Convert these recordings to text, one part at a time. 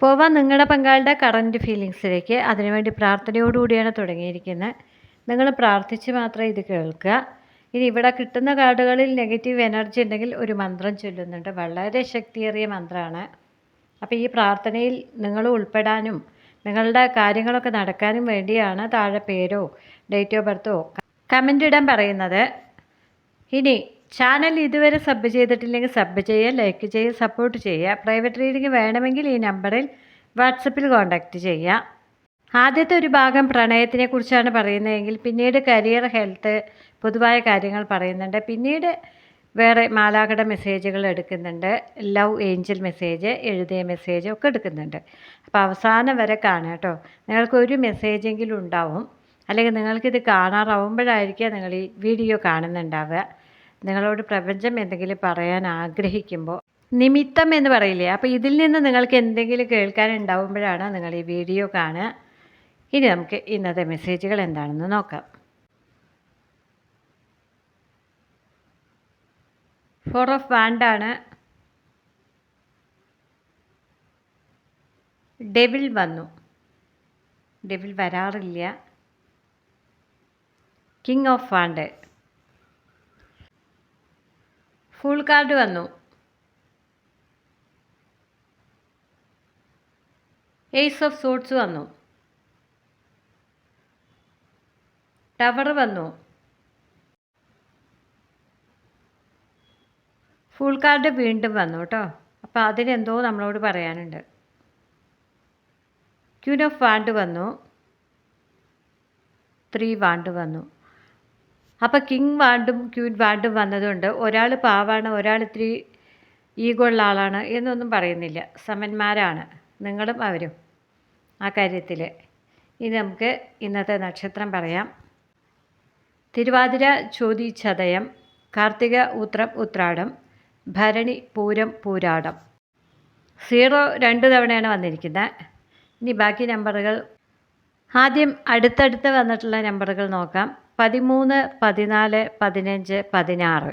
പോവാൻ നിങ്ങളുടെ പങ്കാളിയുടെ കറന്റ് ഫീലിങ്സിലേക്ക് അതിനുവേണ്ടി പ്രാർത്ഥനയോടുകൂടിയാണ് തുടങ്ങിയിരിക്കുന്നത്. നിങ്ങൾ പ്രാർത്ഥിച്ച് മാത്രമേ ഇത് കേൾക്കുക. ഇനി ഇവിടെ കിട്ടുന്ന കാർഡുകളിൽ നെഗറ്റീവ് എനർജി ഉണ്ടെങ്കിൽ ഒരു മന്ത്രം ചൊല്ലുന്നുണ്ട്. വളരെ ശക്തിയേറിയ മന്ത്രമാണ്. അപ്പോൾ ഈ പ്രാർത്ഥനയിൽ നിങ്ങൾ ഉൾപ്പെടാനും നിങ്ങളുടെ കാര്യങ്ങളൊക്കെ നടക്കാനും വേണ്ടിയാണ് താഴെ പേരോ ഡേറ്റ് ഓഫ് ബർത്തോ കമന്റ് ഇടാൻ പറയുന്നത്. ഇനി ചാനൽ ഇതുവരെ സബ് ചെയ്തിട്ടില്ലെങ്കിൽ സബ് ചെയ്യുക ലൈക്ക് ചെയ്യുക സപ്പോർട്ട് ചെയ്യുക. പ്രൈവറ്റ് റീഡിംഗ് വേണമെങ്കിൽ ഈ നമ്പറിൽ വാട്സപ്പിൽ കോൺടാക്റ്റ് ചെയ്യുക. ആദ്യത്തെ ഒരു ഭാഗം പ്രണയത്തിനെ കുറിച്ചാണ് പറയുന്നതെങ്കിൽ പിന്നീട് കരിയർ ഹെൽത്ത് പൊതുവായ കാര്യങ്ങൾ പറയുന്നുണ്ട്. പിന്നീട് വേറെ മാലാകട മെസ്സേജുകൾ എടുക്കുന്നുണ്ട്. ലവ് ഏഞ്ചൽ മെസ്സേജ് എഴുതിയ മെസ്സേജ് ഒക്കെ എടുക്കുന്നുണ്ട്. അപ്പോൾ അവസാനം വരെ കാണുക കേട്ടോ നിങ്ങൾക്ക് ഒരു മെസ്സേജെങ്കിലും ഉണ്ടാവും. അല്ലെങ്കിൽ നിങ്ങൾക്കിത് കാണാറാവുമ്പോഴായിരിക്കും നിങ്ങൾ ഈ വീഡിയോ കാണുന്നുണ്ടാവുക. നിങ്ങളോട് പ്രപഞ്ചം എന്തെങ്കിലും പറയാൻ ആഗ്രഹിക്കുമ്പോൾ നിമിത്തം എന്ന് പറയില്ലേ? അപ്പോൾ ഇതിൽ നിന്ന് നിങ്ങൾക്ക് എന്തെങ്കിലും കേൾക്കാനുണ്ടാവുമ്പോഴാണ് നിങ്ങൾ ഈ വീഡിയോ കാണുക. ഇനി നമുക്ക് ഇന്നത്തെ മെസ്സേജുകൾ എന്താണെന്ന് നോക്കാം. ഫോർ ഓഫ് വാൻഡാണ് ഡെവിൽ വന്നു. ഡെവിൽ വരാറില്ല. King of wand full card വന്നു. എയ്സ് ഓഫ് സോട്ട്സ് വന്നു. ടവർ വന്നു. ഫുൾ കാർഡ് വീണ്ടും വന്നു കേട്ടോ അപ്പോൾ അതിനെന്തോ നമ്മളോട് പറയാനുണ്ട്. ക്യൂൻ ഓഫ് വാണ്ട് വന്നു. ത്രീ വാണ്ട് വന്നു. അപ്പോൾ കിങ് വാണ്ടും ക്യൂൻ വാണ്ടും വന്നതുകൊണ്ട് ഒരാൾ പാവാണ് ഒരാൾ ഇത്തിരി ഈഗോ ഉള്ള ആളാണ് എന്നൊന്നും പറയുന്നില്ല. സമന്മാരാണ്. നിങ്ങളും അവരും. ആ കാര്യത്തിൽ ഇനി നമുക്ക് ഇന്നത്തെ നക്ഷത്രം പറയാം. തിരുവാതിര ചോതി ചതയം കാർത്തിക ഉത്രം ഉത്രാടം ഭരണി പൂരം പൂരാടം. സീറോ രണ്ട് തവണയാണ് വന്നിരിക്കുന്നത് ഇനി ബാക്കി നമ്പറുകൾ. ആദ്യം അടുത്തടുത്ത് വന്നിട്ടുള്ള നമ്പറുകൾ നോക്കാം. പതിമൂന്ന് പതിനാല് പതിനഞ്ച് പതിനാറ്.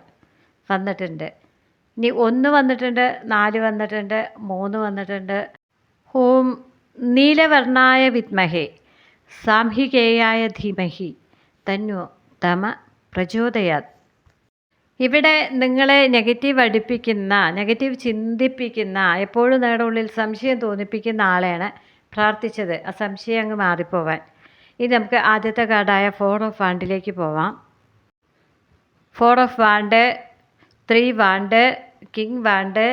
വന്നിട്ടുണ്ട്. ഇനി ഒന്ന് വന്നിട്ടുണ്ട് നാല് വന്നിട്ടുണ്ട് മൂന്ന് വന്നിട്ടുണ്ട്. ഹോം നീലവർണായ വിദ്മഹേ സാംഹികേയായ ധീമഹി തന്നു തമ പ്രചോദയാത്. ഇവിടെ നിങ്ങളെ നെഗറ്റീവ് അടുപ്പിക്കുന്ന നെഗറ്റീവ് ചിന്തിപ്പിക്കുന്ന എപ്പോഴും നിങ്ങളുടെ ഉള്ളിൽ സംശയം തോന്നിപ്പിക്കുന്ന ആളെയാണ് പ്രാർത്ഥിച്ചത്. ആ സംശയം അങ്ങ് മാറിപ്പോവാൻ. ഇനി നമുക്ക് ആദ്യത്തെ കാർഡായ ഫോർ ഓഫ് വാണ്ടിലേക്ക് പോവാം. Four of wand three wand king wand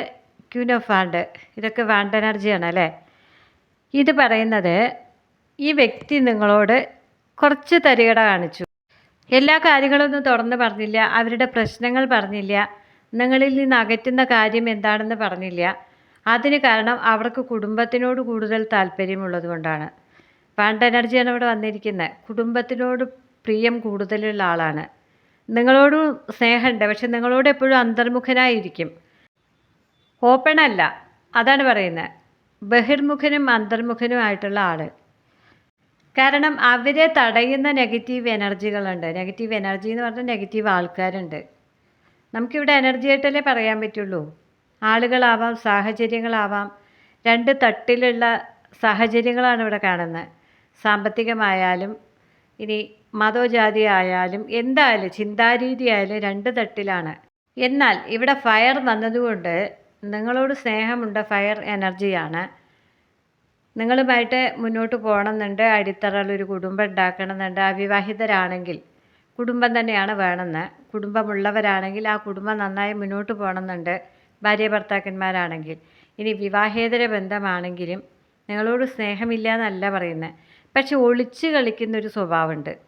queen of wand ഇതൊക്കെ വാണ്ട് എനർജിയാണ് അല്ലേ? ഇത് പറയുന്നത് ഈ വ്യക്തി നിങ്ങളോട് കുറച്ച് തരികട കാണിച്ചു. എല്ലാ കാര്യങ്ങളൊന്നും തുറന്ന് പറഞ്ഞില്ല. അവരുടെ പ്രശ്നങ്ങൾ പറഞ്ഞില്ല. നിങ്ങളിൽ നിന്ന് അകറ്റുന്ന കാര്യം എന്താണെന്ന് പറഞ്ഞില്ല. അതിന് കാരണം അവർക്ക് കുടുംബത്തിനോട് കൂടുതൽ താല്പര്യമുള്ളത് കൊണ്ടാണ്. പാണ്ട് എനർജിയാണ് ഇവിടെ വന്നിരിക്കുന്നത് കുടുംബത്തിനോട് പ്രിയം കൂടുതലുള്ള ആളാണ്. നിങ്ങളോട് സ്നേഹമുണ്ട്. പക്ഷെ നിങ്ങളോട് എപ്പോഴും അന്തർമുഖനായിരിക്കും. ഓപ്പൺ അല്ല. അതാണ് പറയുന്നത് ബഹിർമുഖനും അന്തർമുഖനുമായിട്ടുള്ള ആൾ കാരണം അവരെ തടയുന്ന നെഗറ്റീവ് എനർജികളുണ്ട്. നെഗറ്റീവ് എനർജി എന്ന് പറഞ്ഞാൽ നെഗറ്റീവ് ആൾക്കാരുണ്ട്. നമുക്കിവിടെ എനർജി ആയിട്ടല്ലേ പറയാൻ പറ്റുള്ളൂ? ആളുകളാവാം സാഹചര്യങ്ങളാവാം. രണ്ട് തട്ടിലുള്ള സാഹചര്യങ്ങളാണ് ഇവിടെ കാണുന്നത് സാമ്പത്തികമായാലും ഇനി മതോ ജാതി ആയാലും എന്തായാലും ചിന്താരീതി ആയാലും രണ്ട് തട്ടിലാണ്. എന്നാൽ ഇവിടെ ഫയർ വന്നതുകൊണ്ട് നിങ്ങളോട് സ്നേഹമുണ്ട് ഫയർ എനർജിയാണ്. നിങ്ങളുമായിട്ട് മുന്നോട്ട് പോകണമെന്നുണ്ട് അടിത്തറയിൽ ഒരു കുടുംബം ഉണ്ടാക്കണമെന്നുണ്ട് അവിവാഹിതരാണെങ്കിൽ കുടുംബം തന്നെയാണ് വേണമെന്ന്. കുടുംബമുള്ളവരാണെങ്കിൽ ആ കുടുംബം നന്നായി മുന്നോട്ട് പോകണമെന്നുണ്ട് ഭാര്യ ഭർത്താക്കന്മാരാണെങ്കിൽ. ഇനി വിവാഹേതര ബന്ധമാണെങ്കിലും നിങ്ങളോട് സ്നേഹമില്ല എന്നല്ല പറയുന്നത്. പക്ഷെ ഒളിച്ച് കളിക്കുന്ന ഒരു സ്വഭാവമുണ്ട്.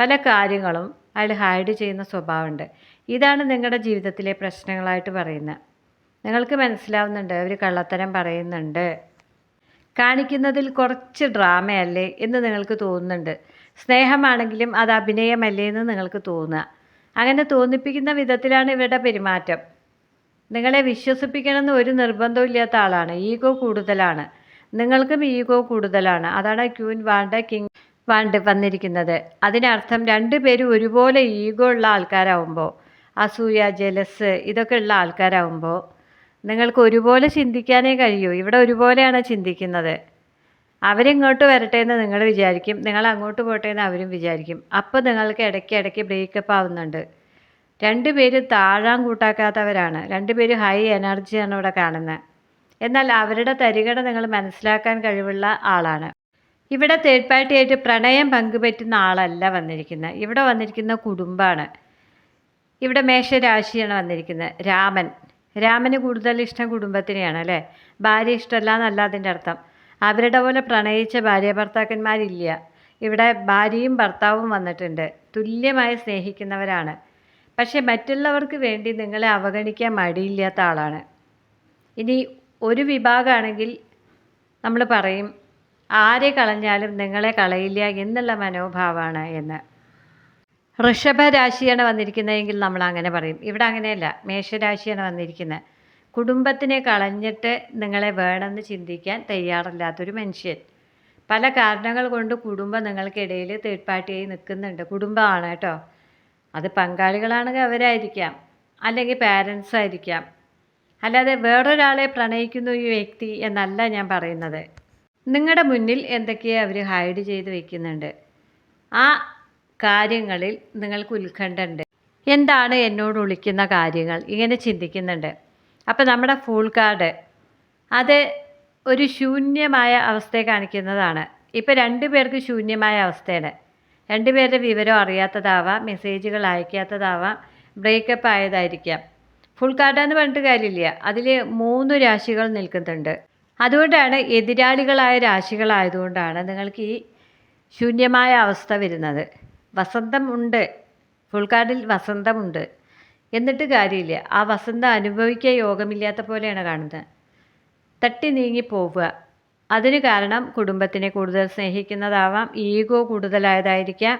പല കാര്യങ്ങളും അയാൾ ഹൈഡ് ചെയ്യുന്ന സ്വഭാവമുണ്ട്. ഇതാണ് നിങ്ങളുടെ ജീവിതത്തിലെ പ്രശ്നങ്ങളായിട്ട് പറയുന്നത്. നിങ്ങൾക്ക് മനസ്സിലാവുന്നുണ്ട് അവർ കള്ളത്തരം പറയുന്നുണ്ട്. കാണിക്കുന്നതിൽ കുറച്ച് ഡ്രാമയല്ലേ എന്ന് നിങ്ങൾക്ക് തോന്നുന്നുണ്ട്. സ്നേഹമാണെങ്കിലും അത് അഭിനയമല്ലേ എന്ന് നിങ്ങൾക്ക് തോന്നുക. അങ്ങനെ തോന്നിപ്പിക്കുന്ന വിധത്തിലാണ് ഇവരുടെ പെരുമാറ്റം. നിങ്ങളെ വിശ്വസിപ്പിക്കണമെന്ന് ഒരു നിർബന്ധവും ഇല്ലാത്ത ആളാണ്. ഈഗോ കൂടുതലാണ്. നിങ്ങൾക്കും ഈഗോ കൂടുതലാണ്. അതാണ് ക്യൂൻ വാണ്ട കിങ് വാണ്ട് വന്നിരിക്കുന്നത്. അതിനർത്ഥം രണ്ടുപേരും ഒരുപോലെ ഈഗോ ഉള്ള ആൾക്കാരാവുമ്പോൾ അസൂയ ജലസ് ഇതൊക്കെ ഉള്ള ആൾക്കാരാവുമ്പോൾ നിങ്ങൾക്ക് ഒരുപോലെ ചിന്തിക്കാനേ കഴിയൂ. ഇവിടെ ഒരുപോലെയാണ് ചിന്തിക്കുന്നത്. അവരിങ്ങോട്ട് വരട്ടെ എന്ന് നിങ്ങൾ വിചാരിക്കും. നിങ്ങൾ അങ്ങോട്ട് പോട്ടെ എന്ന് അവരും വിചാരിക്കും. അപ്പോൾ നിങ്ങൾക്ക് ഇടയ്ക്ക് ഇടയ്ക്ക് ബ്രേക്കപ്പ് ആവുന്നുണ്ട്. രണ്ടുപേരും താഴാൻ കൂട്ടാക്കാത്തവരാണ്. രണ്ടുപേരും ഹൈ എനർജിയാണ് ഇവിടെ കാണുന്നത്. എന്നാൽ അവരുടെ തരികട നിങ്ങൾ മനസ്സിലാക്കാൻ കഴിവുള്ള ആളാണ്. ഇവിടെ തേർഡ് പാർട്ടി ആയിട്ട് പ്രണയം പങ്കുപറ്റുന്ന ആളല്ല വന്നിരിക്കുന്നത്. ഇവിടെ വന്നിരിക്കുന്ന കുടുംബമാണ് ഇവിടെ മേഷരാശിയാണ് വന്നിരിക്കുന്നത്. രാമൻ. രാമന് കൂടുതൽ ഇഷ്ടം കുടുംബത്തിനെയാണ് അല്ലേ? ഭാര്യ ഇഷ്ടമല്ല എന്നല്ല അതിന്റെ അർത്ഥം. അവരുടെ പോലെ പ്രണയിച്ച ഭാര്യ ഭർത്താക്കന്മാരില്ല. ഇവിടെ ഭാര്യയും ഭർത്താവും വന്നിട്ടുണ്ട്. തുല്യമായി സ്നേഹിക്കുന്നവരാണ്. പക്ഷേ മറ്റുള്ളവർക്ക് വേണ്ടി നിങ്ങളെ അവഗണിക്കാൻ മടിയില്ലാത്ത ആളാണ്. ഇനി ഒരു വിഭാഗമാണെങ്കിൽ നമ്മൾ പറയും ആരെ കളഞ്ഞാലും നിങ്ങളെ കളയില്ല എന്നുള്ള മനോഭാവമാണ് എന്ന്. ഋഷഭ രാശിയാണ് വന്നിരിക്കുന്നതെങ്കിൽ നമ്മൾ അങ്ങനെ പറയും. ഇവിടെ അങ്ങനെയല്ല. മേഷരാശിയാണ് വന്നിരിക്കുന്നത്. കുടുംബത്തിനെ കളഞ്ഞിട്ട് നിങ്ങളെ വേണമെന്ന് ചിന്തിക്കാൻ തയ്യാറല്ലാത്തൊരു മനുഷ്യൻ. പല കാരണങ്ങൾ കൊണ്ട് കുടുംബം നിങ്ങൾക്കിടയിൽ തേർഡ് പാർട്ടിയായി നിൽക്കുന്നുണ്ട്. കുടുംബമാണ് കേട്ടോ. അത് പങ്കാളികളാണെങ്കിൽ അവരായിരിക്കാം. അല്ലെങ്കിൽ പാരൻസ് ആയിരിക്കാം. അല്ലാതെ വേറൊരാളെ പ്രണയിക്കുന്നു ഈ വ്യക്തി എന്നല്ല ഞാൻ പറയുന്നത്. നിങ്ങളുടെ മുന്നിൽ എന്തൊക്കെയോ അവർ ഹൈഡ് ചെയ്ത് വെക്കുന്നുണ്ട്? ആ കാര്യങ്ങളിൽ നിങ്ങൾക്ക് ഉത്കണ്ഠ ഉണ്ട് എന്താണ് എന്നോട് വിളിക്കുന്ന കാര്യങ്ങൾ? ഇങ്ങനെ ചിന്തിക്കുന്നുണ്ട്. അപ്പോൾ നമ്മുടെ ഫുൾ കാർഡ് അത് ഒരു ശൂന്യമായ അവസ്ഥയെ കാണിക്കുന്നതാണ്. ഇപ്പോൾ രണ്ടു പേർക്ക് ശൂന്യമായ അവസ്ഥയാണ്. രണ്ടുപേരുടെ വിവരം അറിയാത്തതാവാം മെസ്സേജുകൾ അയക്കാത്തതാവാം ബ്രേക്കപ്പ് ആയതായിരിക്കാം. ഫുൾ കാർഡാന്ന് പറഞ്ഞിട്ട് കാര്യമില്ല. അതിൽ മൂന്ന് രാശികൾ നിൽക്കുന്നുണ്ട്. അതുകൊണ്ടാണ് എതിരാളികളായ രാശികളായതുകൊണ്ടാണ് നിങ്ങൾക്ക് ഈ ശൂന്യമായ അവസ്ഥ വരുന്നത്. വസന്തം ഉണ്ട്. ഫുൾ കാർഡിൽ വസന്തമുണ്ട് എന്നിട്ട് കാര്യമില്ല. ആ വസന്തം അനുഭവിക്കാൻ യോഗമില്ലാത്ത പോലെയാണ് കാണുന്നത്. തട്ടി നീങ്ങി പോവുക. അതിന് കാരണം കുടുംബത്തിനെ കൂടുതൽ സ്നേഹിക്കുന്നതാവാം ഈഗോ കൂടുതലായതായിരിക്കാം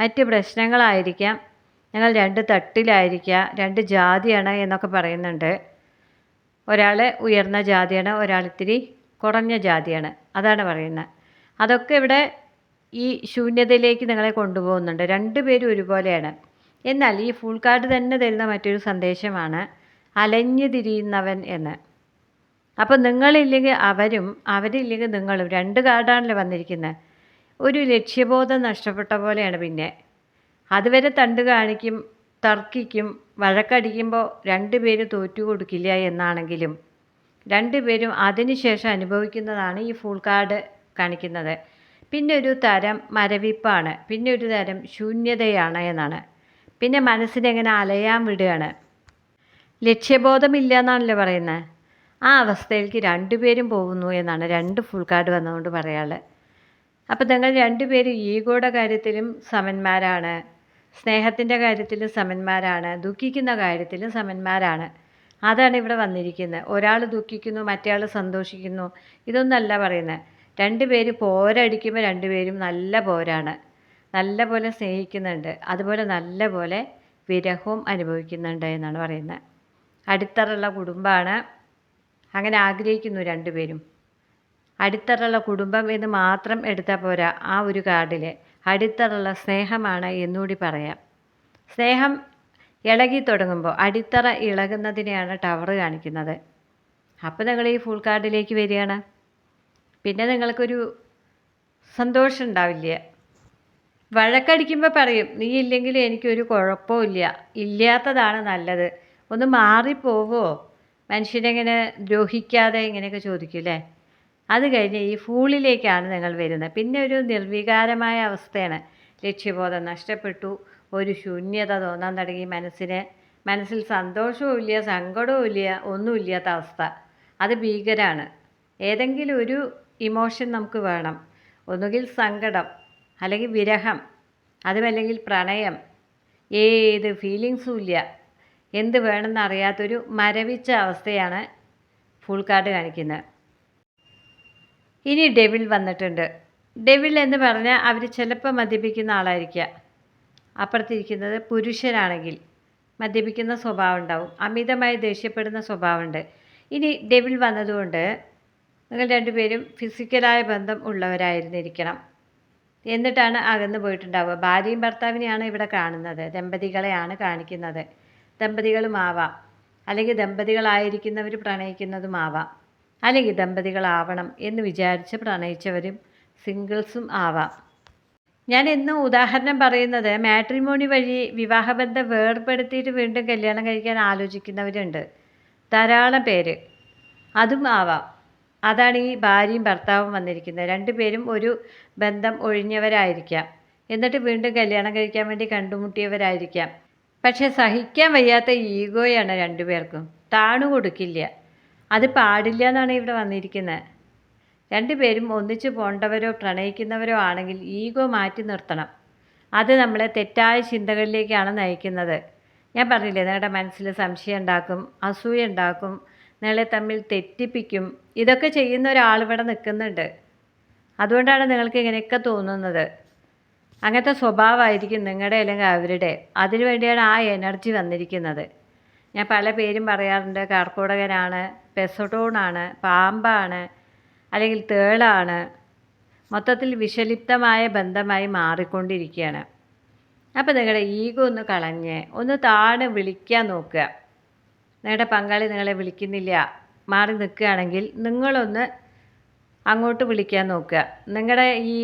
മറ്റ് പ്രശ്നങ്ങളായിരിക്കാം ഞങ്ങൾ രണ്ട് തട്ടിലായിരിക്കുക രണ്ട് ജാതിയാണ് എന്നൊക്കെ പറയുന്നുണ്ട്. ഒരാൾ ഉയർന്ന ജാതിയാണ് ഒരാൾ ഇത്തിരി കുറഞ്ഞ ജാതിയാണ്. അതാണ് പറയുന്നത്. അതൊക്കെ ഇവിടെ ഈ ശൂന്യതയിലേക്ക് നിങ്ങളെ കൊണ്ടുപോകുന്നുണ്ട്. രണ്ട് പേരും ഒരുപോലെയാണ്. എന്നാൽ ഈ ഫുൾ കാർഡ് തന്നെ തരുന്ന മറ്റൊരു സന്ദേശമാണ് അലഞ്ഞു തിരിയുന്നവൻ എന്ന്. അപ്പോൾ നിങ്ങളില്ലെങ്കിൽ അവരും അവരില്ലെങ്കിൽ നിങ്ങളും രണ്ട് കാർഡാണല്ലോ വന്നിരിക്കുന്നത്. ഒരു ലക്ഷ്യബോധം നഷ്ടപ്പെട്ട പോലെയാണ് പിന്നെ. അതുവരെ തണ്ട് കാണിക്കും തർക്കിക്കും വഴക്കടിക്കുമ്പോൾ രണ്ടുപേരും തോറ്റു കൊടുക്കില്ല എന്നാണെങ്കിലും രണ്ടുപേരും അതിനുശേഷം അനുഭവിക്കുന്നതാണ് ഈ ഫുൾ കാർഡ് കാണിക്കുന്നത്. പിന്നെ ഒരു തരം മരവിപ്പാണ്. പിന്നെ ഒരു തരം ശൂന്യതയാണ് എന്നാണ്. പിന്നെ മനസ്സിനെങ്ങനെ അലയാൻ വിടുകയാണ്. ലക്ഷ്യബോധമില്ല എന്നാണല്ലോ പറയുന്നത്. ആ അവസ്ഥയിലേക്ക് രണ്ടുപേരും പോകുന്നു എന്നാണ് രണ്ട് ഫുൾ കാർഡ് വന്നതുകൊണ്ട് പറയാനുള്ളത്. അപ്പോൾ നിങ്ങൾ രണ്ടുപേരും ഈഗോയുടെ കാര്യത്തിലും സമന്മാരാണ്. സ്നേഹത്തിന്റെ കാര്യത്തിലും സമന്മാരാണ് ദുഃഖിക്കുന്ന കാര്യത്തിലും സമന്മാരാണ്. അതാണ് ഇവിടെ വന്നിരിക്കുന്നത്. ഒരാൾ ദുഃഖിക്കുന്നു മറ്റേയാൾ സന്തോഷിക്കുന്നു ഇതൊന്നല്ല പറയുന്നത്. രണ്ടുപേര് പോരടിക്കുമ്പോൾ രണ്ടുപേരും നല്ല പോരാണ്. നല്ല പോലെ സ്നേഹിക്കുന്നുണ്ട് അതുപോലെ നല്ല പോലെ വിരഹവും അനുഭവിക്കുന്നുണ്ട് എന്നാണ് പറയുന്നത്. അടിത്തറുള്ള കുടുംബമാണ്. അങ്ങനെ ആഗ്രഹിക്കുന്നു രണ്ടുപേരും അടിത്തറുള്ള കുടുംബം എന്ന് മാത്രം എടുത്താൽ പോരാ ആ ഒരു കാർഡിൽ അടിത്തറുള്ള സ്നേഹമാണ് എന്നുകൂടി പറയാം. സ്നേഹം ഇളകി തുടങ്ങുമ്പോൾ അടിത്തറ ഇളകുന്നതിനെയാണ് ടവർ കാണിക്കുന്നത്. അപ്പോൾ നിങ്ങൾ ഈ ഫുൾ കാർഡിലേക്ക് വരികയാണ്. പിന്നെ നിങ്ങൾക്കൊരു സന്തോഷം ഉണ്ടാവില്ല. വഴക്കടിക്കുമ്പോൾ പറയും നീ ഇല്ലെങ്കിൽ എനിക്കൊരു കുഴപ്പമില്ല ഇല്ലാത്തതാണ് നല്ലത്. ഒന്ന് മാറിപ്പോവോ? മനുഷ്യനെങ്ങനെ ദ്രോഹിക്കാതെ ഇങ്ങനെയൊക്കെ ചോദിക്കും അല്ലേ അത് കഴിഞ്ഞ് ഈ ഫൂളിലേക്കാണ് നിങ്ങൾ വരുന്നത്. പിന്നെ ഒരു നിർവികാരമായ അവസ്ഥയാണ്. ലക്ഷ്യബോധം നഷ്ടപ്പെട്ടു. ഒരു ശൂന്യത തോന്നാൻ തുടങ്ങി. മനസ്സിന് മനസ്സിൽ സന്തോഷവും ഇല്ല സങ്കടവും ഇല്ല ഒന്നുമില്ലാത്ത അവസ്ഥ. അത് ഭീകരാണ്. ഏതെങ്കിലും ഒരു ഇമോഷൻ നമുക്ക് വേണം. ഒന്നുകിൽ സങ്കടം അല്ലെങ്കിൽ വിരഹം അതുമല്ലെങ്കിൽ പ്രണയം. ഏത് ഫീലിങ്സും ഇല്ല. എന്ത് വേണമെന്നറിയാത്തൊരു മരവിച്ച അവസ്ഥയാണ് ഫുൾ കാർഡ് കാണിക്കുന്നത്. ഇനി ഡെവിൽ വന്നിട്ടുണ്ട്. ഡെവിൽ എന്ന് പറഞ്ഞാൽ അവർ ചിലപ്പോൾ മദ്യപിക്കുന്ന ആളായിരിക്കുക അപ്പുറത്തിരിക്കുന്നത് പുരുഷനാണെങ്കിൽ മദ്യപിക്കുന്ന സ്വഭാവം ഉണ്ടാവും. അമിതമായി ദേഷ്യപ്പെടുന്ന സ്വഭാവമുണ്ട് ഇനി ഡെവിൽ വന്നതുകൊണ്ട് നിങ്ങൾ രണ്ടുപേരും ഫിസിക്കലായ ബന്ധം ഉള്ളവരായിരുന്നിരിക്കണം. എന്നിട്ടാണ് അകന്നു പോയിട്ടുണ്ടാവുക. ഭാര്യയും ഭർത്താവിനെയാണ് ഇവിടെ കാണുന്നത്. ദമ്പതികളെയാണ് കാണിക്കുന്നത്. ദമ്പതികളുമാവാം അല്ലെങ്കിൽ ദമ്പതികളായിരിക്കുന്നവർ പ്രണയിക്കുന്നതുമാവാം അല്ലെങ്കിൽ ദമ്പതികളാവണം എന്ന് വിചാരിച്ച് പ്രണയിച്ചവരും സിംഗിൾസും ആവാം. ഞാൻ എന്നും ഉദാഹരണം പറയുന്നത് മാട്രിമോണി വഴി വിവാഹബന്ധം വേർപ്പെടുത്തിയിട്ട് വീണ്ടും കല്യാണം കഴിക്കാൻ ആലോചിക്കുന്നവരുണ്ട്. ധാരാളം പേര്. അതും ആവാം. അതാണ് ഈ ഭാര്യയും ഭർത്താവും വന്നിരിക്കുന്നത്. രണ്ടുപേരും ഒരു ബന്ധം ഒഴിഞ്ഞവരായിരിക്കാം. എന്നിട്ട് വീണ്ടും കല്യാണം കഴിക്കാൻ വേണ്ടി കണ്ടുമുട്ടിയവരായിരിക്കാം. പക്ഷെ സഹിക്കാൻ വയ്യാത്ത ഈഗോയാണ് രണ്ടുപേർക്കും താണു കൊടുക്കില്ല. അത് പാടില്ല എന്നാണ് ഇവിടെ വന്നിരിക്കുന്നത് രണ്ടുപേരും ഒന്നിച്ചു പോണ്ടവരോ പ്രണയിക്കുന്നവരോ ആണെങ്കിൽ ഈഗോ മാറ്റി നിർത്തണം. അത് നമ്മളെ തെറ്റായ ചിന്തകളിലേക്കാണ് നയിക്കുന്നത്. ഞാൻ പറഞ്ഞില്ലേ നിങ്ങളുടെ മനസ്സിൽ സംശയം ഉണ്ടാക്കും അസൂയ ഉണ്ടാക്കും നിങ്ങളെ തമ്മിൽ തെറ്റിപ്പിക്കും. ഇതൊക്കെ ചെയ്യുന്ന ഒരാൾ ഇവിടെ നിൽക്കുന്നുണ്ട്. അതുകൊണ്ടാണ് നിങ്ങൾക്ക് ഇങ്ങനെയൊക്കെ തോന്നുന്നത്. അങ്ങനത്തെ സ്വഭാവമായിരിക്കും നിങ്ങളുടെ അല്ലെങ്കിൽ അവരുടെ. അതിനു വേണ്ടിയാണ് ആ എനർജി വന്നിരിക്കുന്നത്. ഞാൻ പല പേരും പറയാറുണ്ട് കർക്കോടകനാണ് പെസോട്ടോണാണ് പാമ്പാണ് അല്ലെങ്കിൽ തേളാണ് മൊത്തത്തിൽ വിഷലിപ്തമായ ബന്ധമായി മാറിക്കൊണ്ടിരിക്കുകയാണ്. അപ്പോൾ നിങ്ങളുടെ ഈഗോ ഒന്ന് കളഞ്ഞ് ഒന്ന് താഴെ വിളിക്കാൻ നോക്കുക. നിങ്ങളുടെ പങ്കാളി നിങ്ങളെ വിളിക്കുന്നില്ല. മാറി നിൽക്കുകയാണെങ്കിൽ നിങ്ങളൊന്ന് അങ്ങോട്ട് വിളിക്കാൻ നോക്കുക. നിങ്ങളുടെ ഈ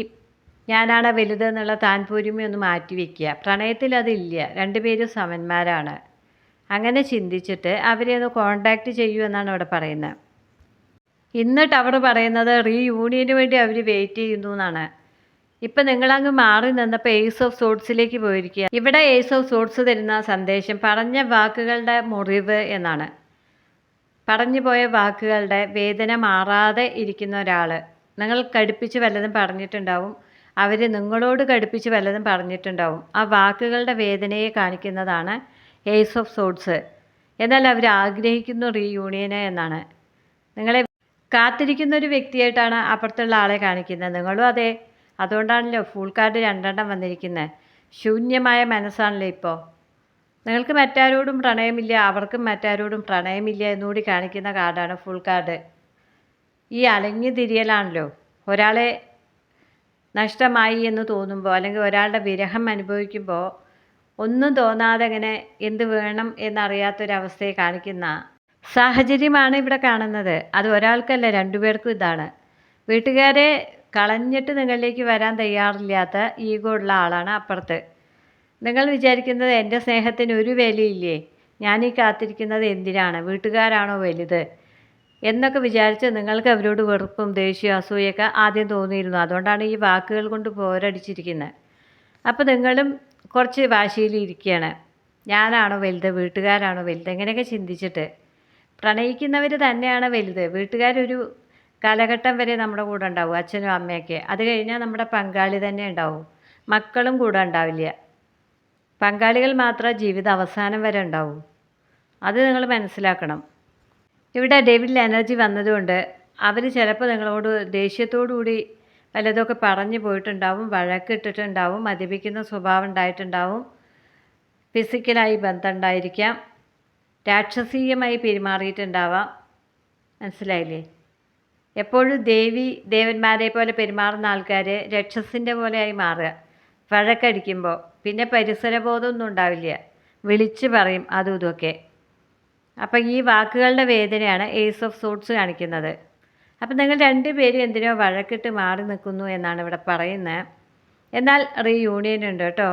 ഞാനാണ് വലുത് എന്നുള്ള താൻപൂരിമയൊന്ന് മാറ്റി വയ്ക്കുക പ്രണയത്തിൽ അതില്ല. രണ്ടുപേരും സമന്മാരാണ്. അങ്ങനെ ചിന്തിച്ചിട്ട് അവരെ ഒന്ന് കോണ്ടാക്ട് ചെയ്യൂ എന്നാണ് അവിടെ പറയുന്നത്. ഇന്ന് അവർ പറയുന്നത് റീ യൂണിയന് വേണ്ടി അവർ വെയിറ്റ് ചെയ്യുന്നു എന്നാണ്. ഇപ്പം നിങ്ങളങ്ങ് മാറി നിന്നപ്പോൾ എയ്സ് ഓഫ് സോട്സിലേക്ക് പോയിരിക്കുക ഇവിടെ എയ്സ് ഓഫ് സോട്സ് തരുന്ന സന്ദേശം പറഞ്ഞ വാക്കുകളുടെ മുറിവ് എന്നാണ്. പറഞ്ഞു പോയ വാക്കുകളുടെ വേദന മാറാതെ ഇരിക്കുന്ന ഒരാൾ നിങ്ങൾ കടുപ്പിച്ച് വല്ലതും പറഞ്ഞിട്ടുണ്ടാവും. അവർ നിങ്ങളോട് കടുപ്പിച്ച് വല്ലതും പറഞ്ഞിട്ടുണ്ടാവും. ആ വാക്കുകളുടെ വേദനയെ കാണിക്കുന്നതാണ് ഏസ് ഓഫ് സോട്സ് എന്നാൽ അവർ ആഗ്രഹിക്കുന്നു റീയൂണിയന് എന്നാണ്. നിങ്ങളെ കാത്തിരിക്കുന്ന ഒരു വ്യക്തിയായിട്ടാണ് അപ്പുറത്തുള്ള ആളെ കാണിക്കുന്നത്. നിങ്ങളും അതെ. അതുകൊണ്ടാണല്ലോ ഫുൾ കാർഡ് രണ്ടെണ്ണം വന്നിരിക്കുന്നത് ശൂന്യമായ മനസ്സാണല്ലോ ഇപ്പോൾ നിങ്ങൾക്ക് മറ്റാരോടും പ്രണയമില്ല. അവർക്കും മറ്റാരോടും പ്രണയമില്ല എന്നുകൂടി കാണിക്കുന്ന കാർഡാണ് ഫുൾ കാർഡ് ഈ അലഞ്ഞു തിരിയലാണല്ലോ. ഒരാളെ നഷ്ടമായി എന്ന് തോന്നുമ്പോൾ അല്ലെങ്കിൽ ഒരാളുടെ വിരഹം അനുഭവിക്കുമ്പോൾ ഒന്നും തോന്നാതെ ഇങ്ങനെ എന്ത് വേണം എന്നറിയാത്തൊരവസ്ഥയെ കാണിക്കുന്ന സാഹചര്യമാണ് ഇവിടെ കാണുന്നത്. അത് ഒരാൾക്കല്ല രണ്ടുപേർക്കും ഇതാണ്. വീട്ടുകാരെ കളഞ്ഞിട്ട് നിങ്ങളിലേക്ക് വരാൻ തയ്യാറില്ലാത്ത ഈഗോ ഉള്ള ആളാണ് അപ്പുറത്ത്. നിങ്ങൾ വിചാരിക്കുന്നത് എന്റെ സ്നേഹത്തിന് ഒരു വിലയില്ലേ? ഞാൻ ഈ കാത്തിരിക്കുന്നത് എന്തിനാണ്? വീട്ടുകാരാണോ വലുത്? എന്നൊക്കെ വിചാരിച്ച് നിങ്ങൾക്ക് അവരോട് വെറുപ്പും ദേഷ്യവും അസൂയൊക്കെ ആദ്യം തോന്നിയിരുന്നു. അതുകൊണ്ടാണ് ഈ വാക്കുകൾ കൊണ്ട് പോരടിച്ചിരിക്കുന്നത്. അപ്പോൾ നിങ്ങളും കുറച്ച് വാശിയിൽ ഇരിക്കുകയാണ് ഞാനാണോ വലുത്? വീട്ടുകാരാണോ വലുത്? എങ്ങനെയൊക്കെ ചിന്തിച്ചിട്ട്. പ്രണയിക്കുന്നവർ തന്നെയാണ് വലുത്. വീട്ടുകാരൊരു കാലഘട്ടം വരെ നമ്മുടെ കൂടെ ഉണ്ടാവും അച്ഛനും അമ്മയൊക്കെ. അത് കഴിഞ്ഞാൽ നമ്മുടെ പങ്കാളി തന്നെ ഉണ്ടാവും. മക്കളും കൂടെ ഉണ്ടാവില്ല. പങ്കാളികൾ മാത്രമേ ജീവിത അവസാനം വരെ ഉണ്ടാവൂ. അത് നിങ്ങൾ മനസ്സിലാക്കണം. ഇവിടെ ഡേവിഡിൽ എനർജി വന്നതുകൊണ്ട് അവർ ചിലപ്പോൾ നിങ്ങളോട് ദേഷ്യത്തോടു കൂടി വല്ലതൊക്കെ പറഞ്ഞു പോയിട്ടുണ്ടാവും വഴക്കിട്ടിട്ടുണ്ടാവും മദ്യപിക്കുന്ന സ്വഭാവം ഉണ്ടായിട്ടുണ്ടാവും ഫിസിക്കലായി ബന്ധം ഉണ്ടായിരിക്കാം രാക്ഷസീയമായി പെരുമാറിയിട്ടുണ്ടാവാം. മനസ്സിലായില്ലേ? എപ്പോഴും ദേവി ദേവന്മാരെ പോലെ പെരുമാറുന്ന ആൾക്കാർ രക്ഷസിന്റെ പോലെയായി മാറുക. വഴക്കടിക്കുമ്പോൾ പിന്നെ പരിസരബോധമൊന്നും ഉണ്ടാവില്ല. വിളിച്ച് പറയും അതും ഇതുമൊക്കെ അപ്പം ഈ വാക്കുകളുടെ വേദനയാണ് ഏസ് ഓഫ് സൂട്ട്സ് കാണിക്കുന്നത്. അപ്പം നിങ്ങൾ രണ്ടുപേരും എന്തിനോ വഴക്കിട്ട് മാറി നിൽക്കുന്നു എന്നാണ് ഇവിടെ പറയുന്നത്. എന്നാൽ റീയൂണിയൻ ഉണ്ട് കേട്ടോ.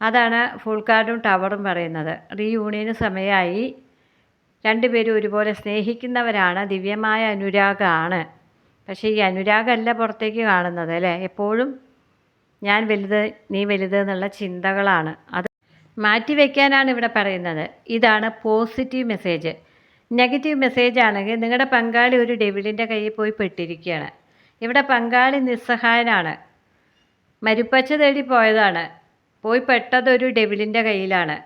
അതാണ് ഫുൾ കാർഡും ടവറും പറയുന്നത്. റീയൂണിയന് സമയമായി രണ്ടുപേരും ഒരുപോലെ സ്നേഹിക്കുന്നവരാണ്. ദിവ്യമായ അനുരാഗമാണ് പക്ഷേ ഈ അനുരാഗമല്ല പുറത്തേക്ക് കാണുന്നത് അല്ലേ? എപ്പോഴും ഞാൻ വലുത് നീ വലുത് എന്നുള്ള ചിന്തകളാണ്. അത് മാറ്റിവെക്കാനാണ് ഇവിടെ പറയുന്നത്. ഇതാണ് പോസിറ്റീവ് മെസ്സേജ് നെഗറ്റീവ് മെസ്സേജ് ആണെങ്കിൽ നിങ്ങളുടെ പങ്കാളി ഒരു ഡെവിലിന്റെ കയ്യിൽ പോയി പെട്ടിരിക്കുകയാണ്. ഇവിടെ പങ്കാളി നിസ്സഹായനാണ്. മരുപ്പച്ച തേടി പോയതാണ്. പോയി പെട്ടതൊരു ഡെവിലിന്റെ കയ്യിലാണ്.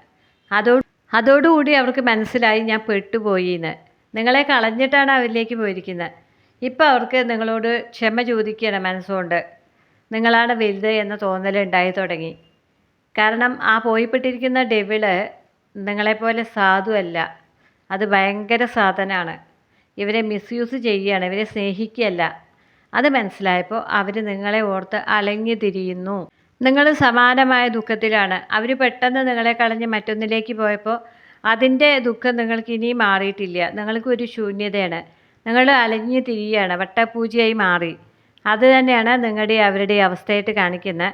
അതോ അതോടുകൂടി അവർക്ക് മനസ്സിലായി ഞാൻ പെട്ടുപോയി എന്ന് നിങ്ങളെ കളഞ്ഞിട്ടാണ് അവരിലേക്ക് പോയിരിക്കുന്നത് ഇപ്പോൾ അവർക്ക് നിങ്ങളോട് ക്ഷമ ചോദിക്കുകയാണ് മനസ്സുകൊണ്ട്. നിങ്ങളാണ് വലുത് എന്ന തോന്നൽ ഉണ്ടായി തുടങ്ങി. കാരണം ആ പോയിപ്പെട്ടിരിക്കുന്ന ഡെവിൾ നിങ്ങളെപ്പോലെ സാധുവല്ല. അത് ഭയങ്കര സാധനമാണ് ഇവരെ മിസ്യൂസ് ചെയ്യുകയാണ് ഇവരെ സ്നേഹിക്കുകയല്ല. അത് മനസ്സിലായപ്പോൾ അവർ നിങ്ങളെ ഓർത്ത് അലഞ്ഞു തിരിയുന്നു. നിങ്ങൾ സമാനമായ ദുഃഖത്തിലാണ്. അവർ പെട്ടെന്ന് നിങ്ങളെ കളഞ്ഞ് മറ്റൊന്നിലേക്ക് പോയപ്പോൾ അതിന്റെ ദുഃഖം നിങ്ങൾക്ക് ഇനിയും മാറിയിട്ടില്ല. നിങ്ങൾക്ക് ഒരു ശൂന്യതയാണ്. നിങ്ങൾ അലഞ്ഞു തിരിയുകയാണ് വട്ടപൂജയായി മാറി. അത് തന്നെയാണ് നിങ്ങളുടെ അവരുടെ അവസ്ഥയായിട്ട് കാണിക്കുന്നത്.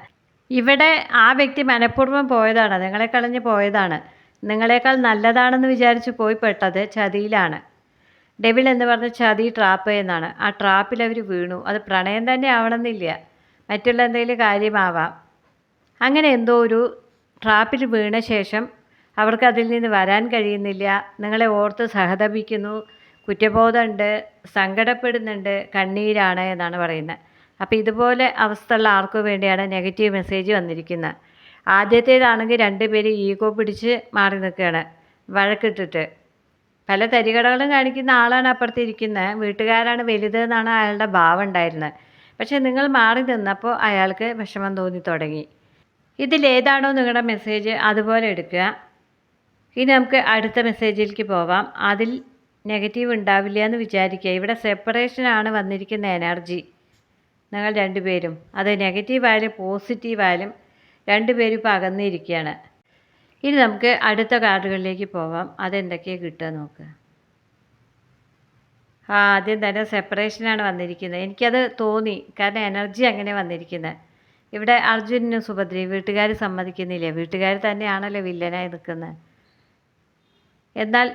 ഇവിടെ ആ വ്യക്തി മനഃപൂർവം പോയതാണ് നിങ്ങളെ കളഞ്ഞ് പോയതാണ്. നിങ്ങളെക്കാൾ നല്ലതാണെന്ന് വിചാരിച്ച് പോയി പെട്ടത് ചതിയിലാണ്. ഡെവിൾ എന്ന് പറഞ്ഞ ചതി ട്രാപ്പ് എന്നാണ്. ആ ട്രാപ്പിൽ അവർ വീണു. അത് പ്രണയം തന്നെ ആവണമെന്നില്ല. മറ്റുള്ള എന്തെങ്കിലും കാര്യമാവാം. അങ്ങനെ എന്തോ ഒരു ട്രാപ്പിൽ വീണ ശേഷം അവർക്ക് അതിൽ നിന്ന് വരാൻ കഴിയുന്നില്ല. നിങ്ങളെ ഓർത്ത് സഹതപിക്കുന്നു. കുറ്റബോധമുണ്ട്. സങ്കടപ്പെടുന്നുണ്ട്. കണ്ണീരാണ് എന്നാണ് പറയുന്നത്. അപ്പോൾ ഇതുപോലെ അവസ്ഥയുള്ള ആർക്കു വേണ്ടിയാണ് നെഗറ്റീവ് മെസ്സേജ് വന്നിരിക്കുന്നത്. ആദ്യത്തേതാണെങ്കിൽ രണ്ടുപേരും ഈഗോ പിടിച്ച് മാറി നിൽക്കുകയാണ് വഴക്കിട്ടിട്ട്. പല തരികടകളും കാണിക്കുന്ന ആളാണ് അപ്പുറത്ത് അപ്പുറത്തിരിക്കുന്നത് വീട്ടുകാരാണ് വലുത് എന്നാണ് അയാളുടെ ഭാവം ഉണ്ടായിരുന്നത് പക്ഷേ നിങ്ങൾ മാറി നിന്നപ്പോൾ അയാൾക്ക് വിഷമം തോന്നി തുടങ്ങി. ഇതിലേതാണോ നിങ്ങളുടെ മെസ്സേജ് അതുപോലെ എടുക്കുക. ഇനി നമുക്ക് അടുത്ത മെസ്സേജിലേക്ക് പോവാം. അതിൽ നെഗറ്റീവ് ഉണ്ടാവില്ല എന്ന് വിചാരിക്കുക. ഇവിടെ സെപ്പറേഷനാണ് വന്നിരിക്കുന്ന എനർജി നിങ്ങൾ രണ്ടുപേരും. അത് നെഗറ്റീവായാലും പോസിറ്റീവായാലും രണ്ടുപേരും ഇപ്പോൾ അകന്നിരിക്കുകയാണ്. ഇനി നമുക്ക് അടുത്ത കാർഡുകളിലേക്ക് പോവാം. അതെന്തൊക്കെയാണ് കിട്ടുക നോക്ക്. ആ ആദ്യം തന്നെ സെപ്പറേഷനാണ് വന്നിരിക്കുന്നത്. എനിക്കത് തോന്നി. കാരണം എനർജി അങ്ങനെ വന്നിരിക്കുന്നത്. ഇവിടെ അർജുനും സുഭദ്രയും വീട്ടുകാർ സമ്മതിക്കുന്നില്ല? വീട്ടുകാർ തന്നെയാണല്ലോ വില്ലനായി നിൽക്കുന്നത്. എന്നാൽ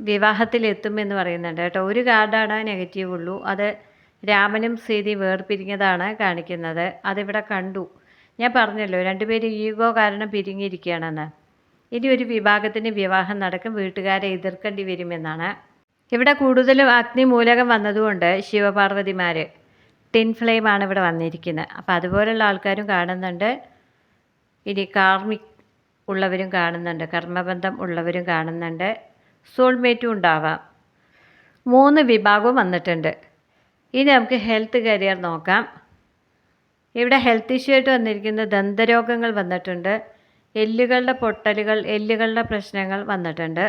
വിവാഹത്തിലെത്തുമെന്ന് പറയുന്നുണ്ട് കേട്ടോ. ഒരു കാർഡാണ് നെഗറ്റീവ് ഉള്ളൂ. അത് രാമനും സീതയും വേർപിരിഞ്ഞതാണ് കാണിക്കുന്നത്. അതിവിടെ കണ്ടു. ഞാൻ പറഞ്ഞല്ലോ രണ്ടുപേരും ഈഗോ കാരണം പിരിഞ്ഞിരിക്കുകയാണെന്ന്. ഇനി ഒരു വിഭാഗത്തിന് വിവാഹം നടക്കും വീട്ടുകാരെ എതിർക്കേണ്ടി വരുമെന്നാണ്. ഇവിടെ കൂടുതലും അഗ്നി മൂലകം വന്നതുകൊണ്ട് ശിവപാർവതിമാർ ടിൻ ഫ്ലെയിമാണ് ഇവിടെ വന്നിരിക്കുന്നത്. അപ്പോൾ അതുപോലുള്ള ആൾക്കാരും കാണുന്നുണ്ട്. ഇനി കാർമിക് ഉള്ളവരും കാണുന്നുണ്ട് കർമ്മബന്ധം ഉള്ളവരും കാണുന്നുണ്ട് സോൾമേറ്റും ഉണ്ടാവാം. മൂന്ന് വിഭാഗവും വന്നിട്ടുണ്ട്. ഇനി നമുക്ക് ഹെൽത്ത് കരിയർ നോക്കാം. ഇവിടെ ഹെൽത്ത് ഇഷ്യൂ ആയിട്ട് വന്നിരിക്കുന്ന ദന്തരോഗങ്ങൾ വന്നിട്ടുണ്ട്. എല്ലുകളുടെ പൊട്ടലുകൾ എല്ലുകളുടെ പ്രശ്നങ്ങൾ വന്നിട്ടുണ്ട്.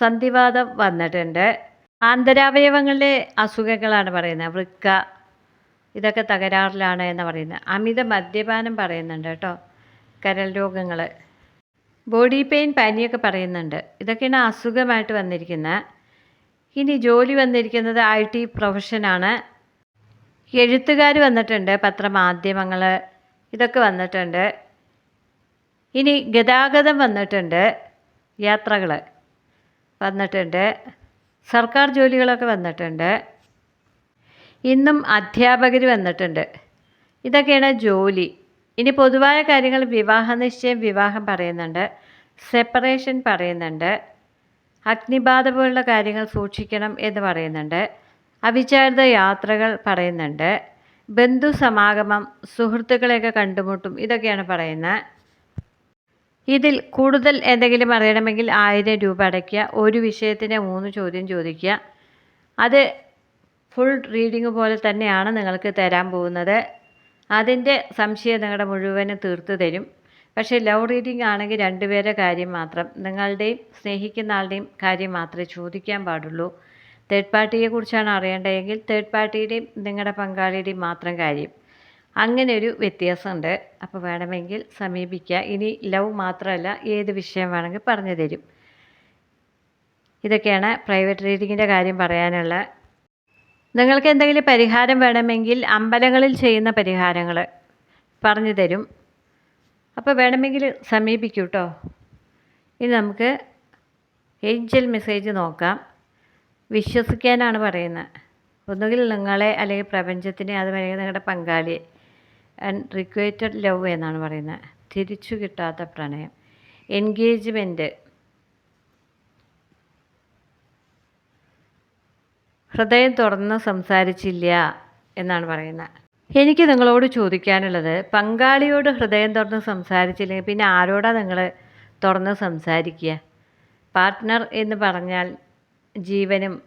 സന്ധിവാദം വന്നിട്ടുണ്ട്. ആന്തരാവയവങ്ങളിലെ അസുഖങ്ങളാണ് പറയുന്നത്. വൃക്ക ഇതൊക്കെ തകരാറിലാണ് എന്ന് പറയുന്നത്. അമിത മദ്യപാനം പറയുന്നുണ്ട് കേട്ടോ. കരൽ രോഗങ്ങൾ. ബോഡി പെയിൻ പനിയൊക്കെ പറയുന്നുണ്ട്. ഇതൊക്കെയാണ് അസുഖമായിട്ട് വന്നിരിക്കുന്നത്. ഇനി ജോലി വന്നിരിക്കുന്നത് ഐ ടി പ്രൊഫഷനാണ്. എഴുത്തുകാർ വന്നിട്ടുണ്ട് പത്രമാധ്യമങ്ങൾ ഇതൊക്കെ വന്നിട്ടുണ്ട്. ഇനി ഗതാഗതം വന്നിട്ടുണ്ട് യാത്രകൾ വന്നിട്ടുണ്ട് സർക്കാർ ജോലികളൊക്കെ വന്നിട്ടുണ്ട്. ഇന്നും അധ്യാപകർ വന്നിട്ടുണ്ട്. ഇതൊക്കെയാണ് ജോലി. ഇനി പൊതുവായ കാര്യങ്ങൾ വിവാഹ നിശ്ചയം വിവാഹം പറയുന്നുണ്ട് സെപ്പറേഷൻ പറയുന്നുണ്ട് അഗ്നിബാധ പോലുള്ള കാര്യങ്ങൾ സൂക്ഷിക്കണം എന്ന് പറയുന്നുണ്ട്. അവിചാരിത യാത്രകൾ പറയുന്നുണ്ട്. ബന്ധു സമാഗമം സുഹൃത്തുക്കളെയൊക്കെ കണ്ടുമുട്ടും ഇതൊക്കെയാണ് പറയുന്നത് ഇതിൽ കൂടുതൽ എന്തെങ്കിലും അറിയണമെങ്കിൽ ആയിരം രൂപ അടയ്ക്കുക. ഒരു വിഷയത്തിന് മൂന്ന് ചോദ്യം ചോദിക്കുക. അത് ഫുൾ റീഡിങ് പോലെ തന്നെയാണ് നിങ്ങൾക്ക് തരാൻ പോകുന്നത്. അതിന്റെ സംശയം നിങ്ങളുടെ മുഴുവനും തീർത്തു തരും. പക്ഷേ ലവ് റീഡിംഗ് ആണെങ്കിൽ രണ്ടുപേരെ കാര്യം മാത്രം നിങ്ങളുടെയും സ്നേഹിക്കുന്ന ആളുടെയും കാര്യം മാത്രമേ ചോദിക്കാൻ പാടുള്ളൂ. തേർഡ് പാർട്ടിയെ കുറിച്ചാണ് അറിയേണ്ടതെങ്കിൽ തേർഡ് പാർട്ടിയുടെയും നിങ്ങളുടെ പങ്കാളിയുടെയും മാത്രം കാര്യം. അങ്ങനെ ഒരു വ്യത്യാസമുണ്ട്. അപ്പോൾ വേണമെങ്കിൽ സമീപിക്കുക ഇനി ലവ് മാത്രമല്ല ഏത് വിഷയം വേണമെങ്കിൽ പറഞ്ഞു തരും. ഇതൊക്കെയാണ് പ്രൈവറ്റ് റീഡിങ്ങിന്റെ കാര്യം പറയാനുള്ള. നിങ്ങൾക്ക് എന്തെങ്കിലും പരിഹാരം വേണമെങ്കിൽ അമ്പലങ്ങളിൽ ചെയ്യുന്ന പരിഹാരങ്ങൾ പറഞ്ഞു തരും. അപ്പോൾ വേണമെങ്കിൽ സമീപിക്കൂ കേട്ടോ ഇനി നമുക്ക് ഏഞ്ചൽ മെസ്സേജ് നോക്കാം. വിശ്വസിക്കാനാണ് പറയുന്നത്. ഒന്നുകിൽ നിങ്ങളെ അല്ലെങ്കിൽ പ്രപഞ്ചത്തിനെ അതുപോലെ നിങ്ങളുടെ പങ്കാളിയെ റിക്വേറ്റഡ് ലവ് എന്നാണ് പറയുന്നത്. തിരിച്ചു കിട്ടാത്ത പ്രണയം. എൻഗേജ്മെന്റ് ഹൃദയം തുറന്ന് സംസാരിച്ചില്ല എന്നാണ് പറയുന്നത്. എനിക്ക് നിങ്ങളോട് ചോദിക്കാനുള്ളത് പങ്കാളിയോട് ഹൃദയം തുറന്ന് സംസാരിച്ചില്ലെങ്കിൽ പിന്നെ ആരോടാണ് നിങ്ങൾ തുറന്ന് സംസാരിക്കുക? പാർട്ട്ണർ എന്ന് പറഞ്ഞാൽ ജീവനും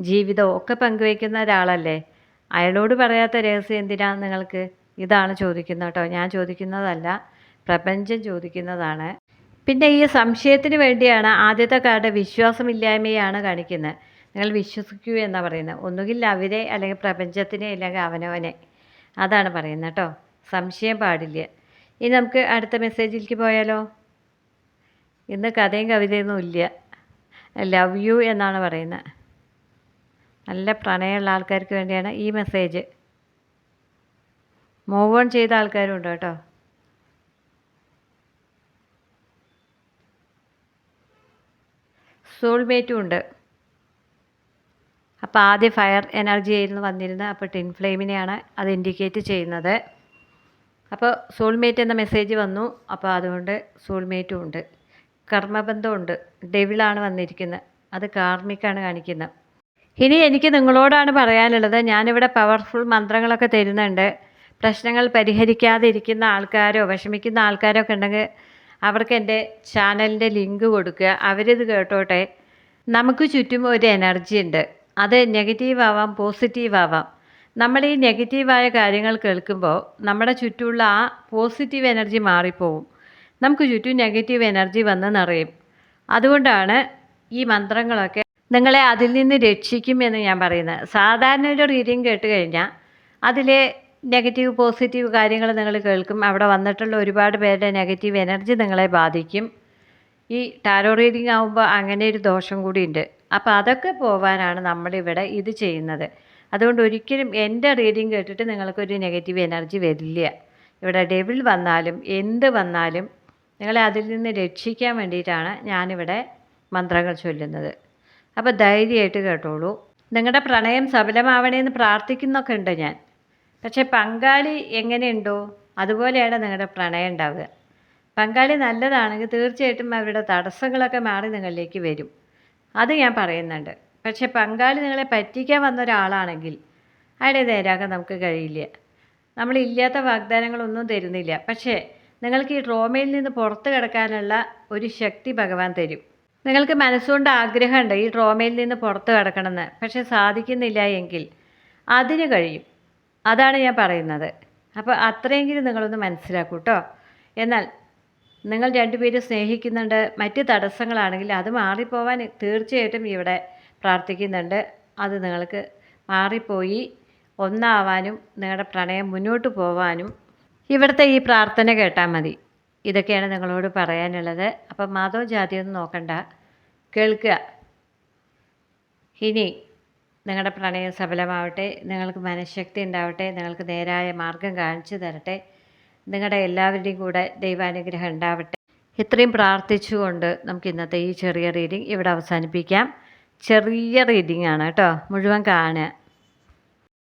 ജീവിതവും ഒക്കെ പങ്കുവയ്ക്കുന്ന ഒരാളല്ലേ? അയാളോട് പറയാത്ത രഹസ്യം എന്തിനാണ് നിങ്ങൾക്ക് ഇതാണ് ചോദിക്കുന്നത് കേട്ടോ. ഞാൻ ചോദിക്കുന്നതല്ല പ്രപഞ്ചം ചോദിക്കുന്നതാണ്. പിന്നെ ഈ സംശയത്തിന് വേണ്ടിയാണ് ആദ്യത്തെ കാർഡ് വിശ്വാസമില്ലായ്മയാണ് കാണിക്കുന്നത്. നിങ്ങൾ വിശ്വസിക്കൂ എന്നാണ് പറയുന്നത്. ഒന്നുകിൽ അവരെ അല്ലെങ്കിൽ പ്രപഞ്ചത്തിനെ അല്ലെങ്കിൽ അവനവനെ. അതാണ് പറയുന്നത് കേട്ടോ. സംശയം പാടില്ല. ഇനി നമുക്ക് അടുത്ത മെസ്സേജിലേക്ക് പോയാലോ? ഇന്ന് കഥയും കവിതയൊന്നും ഇല്ല. ലവ് യു എന്നാണ് പറയുന്നത്. നല്ല പ്രണയമുള്ള ആൾക്കാർക്ക് വേണ്ടിയാണ് ഈ മെസ്സേജ്. മൂവ് ഓൺ ചെയ്ത ആൾക്കാരും ഉണ്ട് കേട്ടോ. സോൾമേറ്റും ഉണ്ട്. അപ്പോൾ ആദ്യം ഫയർ എനർജി ആയിരുന്നു വന്നിരുന്നത്. അപ്പോൾ ടിൻ ഫ്ലെയിമിനെയാണ് അത് ഇൻഡിക്കേറ്റ് ചെയ്യുന്നത്. അപ്പോൾ സോൾമേറ്റ് എന്ന മെസ്സേജ് വന്നു. അപ്പോൾ അതുകൊണ്ട് സോൾമേറ്റും ഉണ്ട്. കർമ്മബന്ധമുണ്ട്. ഡെവിളാണ് വന്നിരിക്കുന്നത്. അത് കാർമിക്കാണ് കാണിക്കുന്നത്. ഇനി എനിക്ക് നിങ്ങളോടാണ് പറയാനുള്ളത്. ഞാനിവിടെ പവർഫുൾ മന്ത്രങ്ങളൊക്കെ തരുന്നുണ്ട്. പ്രശ്നങ്ങൾ പരിഹരിക്കാതെ ഇരിക്കുന്ന ആൾക്കാരോ വിഷമിക്കുന്ന ആൾക്കാരോ ഒക്കെ ഉണ്ടെങ്കിൽ അവർക്ക് എന്റെ ചാനലിന്റെ ലിങ്ക് കൊടുക്കുക. അവരിത് കേട്ടോട്ടെ. നമുക്ക് ചുറ്റും ഒരു എനർജി ഉണ്ട്. അത് നെഗറ്റീവ് ആവാം പോസിറ്റീവ് ആവാം. നമ്മൾ ഈ നെഗറ്റീവായ കാര്യങ്ങൾ കേൾക്കുമ്പോൾ നമ്മുടെ ചുറ്റുമുള്ള ആ പോസിറ്റീവ് എനർജി മാറിപ്പോവും. നമുക്ക് ചുറ്റും നെഗറ്റീവ് എനർജി വന്ന് നിറയും അതുകൊണ്ടാണ് ഈ മന്ത്രങ്ങളൊക്കെ നിങ്ങളെ അതിൽ നിന്ന് രക്ഷിക്കും എന്ന് ഞാൻ പറയുന്നത്. സാധാരണ ഒരു റീഡിങ് കേട്ട് കഴിഞ്ഞാൽ അതിലെ നെഗറ്റീവ് പോസിറ്റീവ് കാര്യങ്ങൾ നിങ്ങൾ കേൾക്കും. അവിടെ വന്നിട്ടുള്ള ഒരുപാട് പേരുടെ നെഗറ്റീവ് എനർജി നിങ്ങളെ ബാധിക്കും. ഈ ടാരോ റീഡിംഗ് ആകുമ്പോൾ അങ്ങനെ ഒരു ദോഷം കൂടിയുണ്ട് അപ്പോൾ അതൊക്കെ പോവാനാണ് നമ്മളിവിടെ ഇത് ചെയ്യുന്നത്. അതുകൊണ്ട് ഒരിക്കലും എന്റെ റീഡിങ് കേട്ടിട്ട് നിങ്ങൾക്കൊരു നെഗറ്റീവ് എനർജി വരില്ല. ഇവിടെ ഡെവിൽ വന്നാലും എന്ത് വന്നാലും നിങ്ങളെ അതിൽ നിന്ന് രക്ഷിക്കാൻ വേണ്ടിയിട്ടാണ് ഞാനിവിടെ മന്ത്രങ്ങൾ ചൊല്ലുന്നത്. അപ്പോൾ ധൈര്യമായിട്ട് കേട്ടോളൂ. നിങ്ങളുടെ പ്രണയം സഫലമാവണേ എന്ന് പ്രാർത്ഥിക്കുന്നൊക്കെ ഉണ്ട് ഞാൻ. പക്ഷേ പങ്കാളി എങ്ങനെയുണ്ടോ അതുപോലെയാണ് നിങ്ങളുടെ പ്രണയം ഉണ്ടാവുക. പങ്കാളി നല്ലതാണെങ്കിൽ തീർച്ചയായിട്ടും അവരുടെ തടസ്സങ്ങളൊക്കെ മാറി നിങ്ങളിലേക്ക് വരും. അത് ഞാൻ പറയുന്നുണ്ട്. പക്ഷേ പങ്കാളി നിങ്ങളെ പറ്റിക്കാൻ വന്ന ഒരാളാണെങ്കിൽ അയാളെ നേരാക്കാൻ നമുക്ക് കഴിയില്ല. നമ്മളില്ലാത്ത വാഗ്ദാനങ്ങളൊന്നും തരുന്നില്ല. പക്ഷേ നിങ്ങൾക്ക് ഈ ട്രോമയിൽ നിന്ന് പുറത്ത് കിടക്കാനുള്ള ഒരു ശക്തി ഭഗവാൻ തരും. നിങ്ങൾക്ക് മനസ്സുകൊണ്ട് ആഗ്രഹമുണ്ട് ഈ ട്രോമയിൽ നിന്ന് പുറത്ത് കിടക്കണമെന്ന്. പക്ഷെ സാധിക്കുന്നില്ല എങ്കിൽ അതിന് കഴിയും. അതാണ് ഞാൻ പറയുന്നത്. അപ്പോൾ അത്രയെങ്കിലും നിങ്ങളൊന്ന് മനസ്സിലാക്കൂ കേട്ടോ എന്നാൽ നിങ്ങൾ രണ്ടുപേരും സ്നേഹിക്കുന്നുണ്ട്. മറ്റ് തടസ്സങ്ങളാണെങ്കിൽ അത് മാറിപ്പോവാൻ തീർച്ചയായിട്ടും ഇവിടെ പ്രാർത്ഥിക്കുന്നുണ്ട്. അത് നിങ്ങൾക്ക് മാറിപ്പോയി. ഒന്നാവാനും നിങ്ങളുടെ പ്രണയം മുന്നോട്ട് പോവാനും ഇവിടുത്തെ ഈ പ്രാർത്ഥന കേട്ടാൽ മതി. ഇതൊക്കെയാണ് നിങ്ങളോട് പറയാനുള്ളത്. അപ്പം മതവും ജാതിയൊന്നും നോക്കണ്ട. കേൾക്കുക. ഇനി നിങ്ങളുടെ പ്രണയം സഫലമാവട്ടെ. നിങ്ങൾക്ക് മനഃശക്തി ഉണ്ടാവട്ടെ. നിങ്ങൾക്ക് നേരായ മാർഗം കാണിച്ചു തരട്ടെ. നിങ്ങളുടെ എല്ലാവരുടെയും കൂടെ ദൈവാനുഗ്രഹം ഉണ്ടാവട്ടെ. ഇത്രയും പ്രാർത്ഥിച്ചുകൊണ്ട് നമുക്ക് ഇന്നത്തെ ഈ ചെറിയ റീഡിംഗ് ഇവിടെ അവസാനിപ്പിക്കാം. ചെറിയ റീഡിംഗ് ആണ് കേട്ടോ. മുഴുവൻ കാണുക.